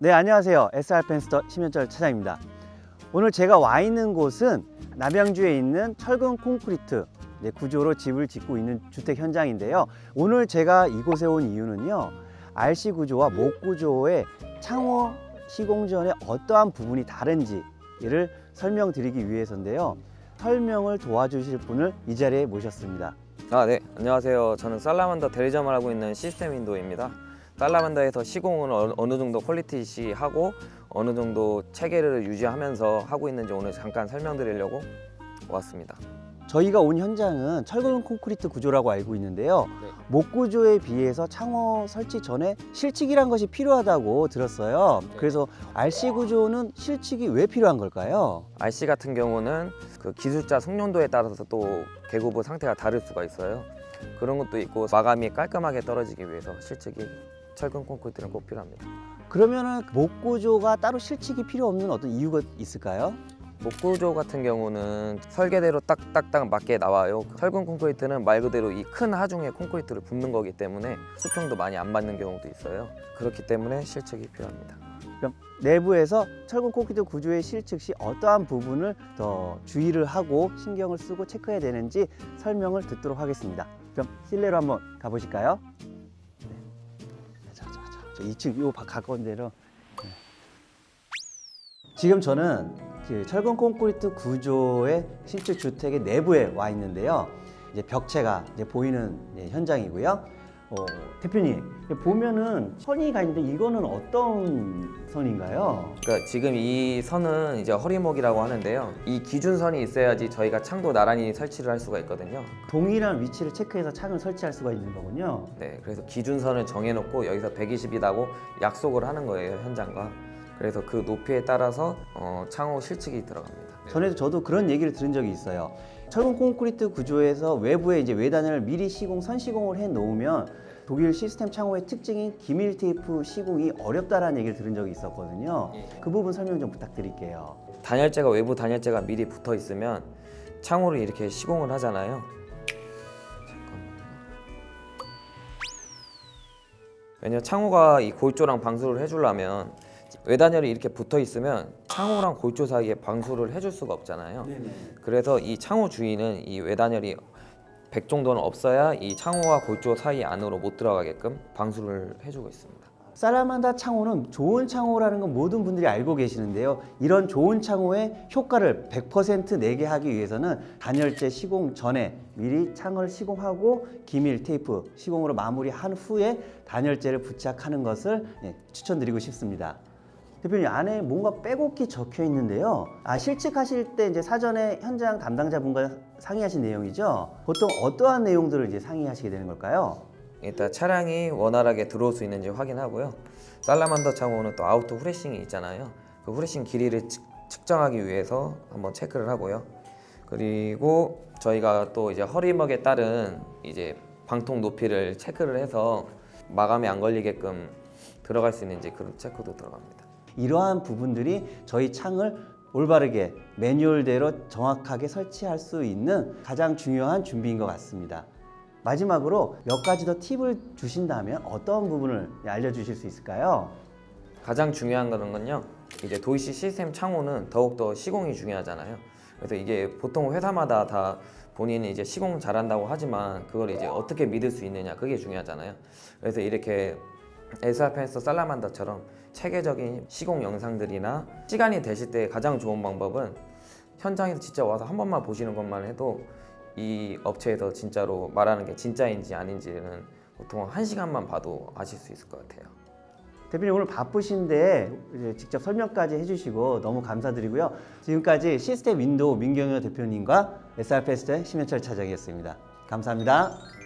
네, 안녕하세요. SR 펜스터 심현철 차장입니다. 오늘 제가 와 있는 곳은 남양주에 있는 철근 콘크리트 이제 구조로 집을 짓고 있는 주택 현장인데요. 오늘 제가 이곳에 온 이유는요. RC 구조와 목 구조의 창호 시공전의 어떠한 부분이 다른지를 설명드리기 위해서인데요. 설명을 도와주실 분을 이 자리에 모셨습니다. 아, 네. 안녕하세요. 저는 살라만더 대리점을 하고 있는 시스템 윈도우입니다. 살라만더에서 시공을 어- 어느 정도 퀄리티시 하고 어느 정도 체계를 유지하면서 하고 있는지 오늘 잠깐 설명드리려고 왔습니다. 저희가 온 현장은 철근 콘크리트 구조라고 알고 있는데요. 네. 목 구조에 비해서 창호 설치 전에 실측이란 것이 필요하다고 들었어요. 네. 그래서 RC 구조는 실측이 왜 필요한 걸까요? RC 같은 경우는 그 기술자 숙련도에 따라서 또 개구부 상태가 다를 수가 있어요. 그런 것도 있고 마감이 깔끔하게 떨어지기 위해서 실측이 철근 콘크리트는 꼭 필요합니다. 그러면은 목 구조가 따로 실측이 필요 없는 어떤 이유가 있을까요? 목구조 같은 경우는 설계대로 딱딱딱 맞게 나와요. 철근 콘크리트는 말 그대로 이 큰 하중에 콘크리트를 붓는 거기 때문에 수평도 많이 안 맞는 경우도 있어요. 그렇기 때문에 실측이 필요합니다. 그럼 내부에서 철근 콘크리트 구조의 실측 시 어떠한 부분을 더 주의를 하고 신경을 쓰고 체크해야 되는지 설명을 듣도록 하겠습니다. 그럼 실내로 한번 가보실까요? 저 2층 요 바- 가까운 데로. 네. 지금 저는 그 철근 콘크리트 구조의 신축 주택의 내부에 와 있는데요. 이제 벽체가 이제 보이는 이제 현장이고요. 어, 대표님 보면은 선이 가 있는데 이거는 어떤 선인가요? 그러니까 지금 이 선은 이제 허리목이라고 하는데요. 이 기준선이 있어야지 저희가 창도 나란히 설치를 할 수가 있거든요. 동일한 위치를 체크해서 창을 설치할 수가 있는 거군요. 네, 그래서 기준선을 정해놓고 여기서 120이라고 약속을 하는 거예요 현장과. 그래서 그 높이에 따라서 어, 창호 실측이 들어갑니다. 전에도 저도 그런 얘기를 들은 적이 있어요. 철근 콘크리트 구조에서 외부에 이제 외단을 미리 시공, 선 시공을 해 놓으면 독일 시스템 창호의 특징인 기밀 테이프 시공이 어렵다라는 얘기를 들은 적이 있었거든요. 그 부분 설명 좀 부탁드릴게요. 단열재가 외부 단열재가 미리 붙어 있으면 창호를 이렇게 시공을 하잖아요. 왜냐 창호가 이 골조랑 방수를 해주려면 외단열이 이렇게 붙어 있으면 창호랑 골조 사이에 방수를 해줄 수가 없잖아요. 그래서 이 창호 주위는 이 외단열이 100 정도는 없어야 이 창호와 골조 사이 안으로 못 들어가게끔 방수를 해주고 있습니다. 살라만다 창호는 좋은 창호라는 건 모든 분들이 알고 계시는데요. 이런 좋은 창호의 효과를 100% 내게 하기 위해서는 단열재 시공 전에 미리 창을 시공하고 기밀 테이프 시공으로 마무리한 후에 단열재를 부착하는 것을 예, 추천드리고 싶습니다. 대표님 안에 뭔가 빼곡히 적혀 있는데요. 아 실측하실 때 이제 사전에 현장 담당자분과 상의하신 내용이죠. 보통 어떠한 내용들을 이제 상의하시게 되는 걸까요? 일단 차량이 원활하게 들어올 수 있는지 확인하고요. 살라만더 창호는 또 아우토 후레싱이 있잖아요. 그 후레싱 길이를 측, 측정하기 위해서 한번 체크를 하고요. 그리고 저희가 또 이제 허리목에 따른 이제 방통 높이를 체크를 해서 마감에 안 걸리게끔 들어갈 수 있는지 그런 체크도 들어갑니다. 이러한 부분들이 저희 창을 올바르게 매뉴얼대로 정확하게 설치할 수 있는 가장 중요한 준비인 것 같습니다. 마지막으로 몇 가지 더 팁을 주신다면 어떤 부분을 알려주실 수 있을까요? 가장 중요한 건요. 이제 도이시 시스템 창호는 더욱더 시공이 중요하잖아요. 그래서 이게 보통 회사마다 다 본인이 이제 시공 잘한다고 하지만 그걸 이제 어떻게 믿을 수 있느냐 그게 중요하잖아요. 그래서 이렇게 에스아펜스 살라만다처럼 체계적인 시공 영상들이나 시간이 되실 때 가장 좋은 방법은 현장에서 진짜 와서 한 번만 보시는 것만 해도 이 업체에서 진짜로 말하는 게 진짜인지 아닌지는 보통 한 시간만 봐도 아실 수 있을 것 같아요. 대표님 오늘 바쁘신데 직접 설명까지 해주시고 너무 감사드리고요. 지금까지 시스템 윈도우 민경효 대표님과 SR 페스트의 심현철 차장이었습니다. 감사합니다.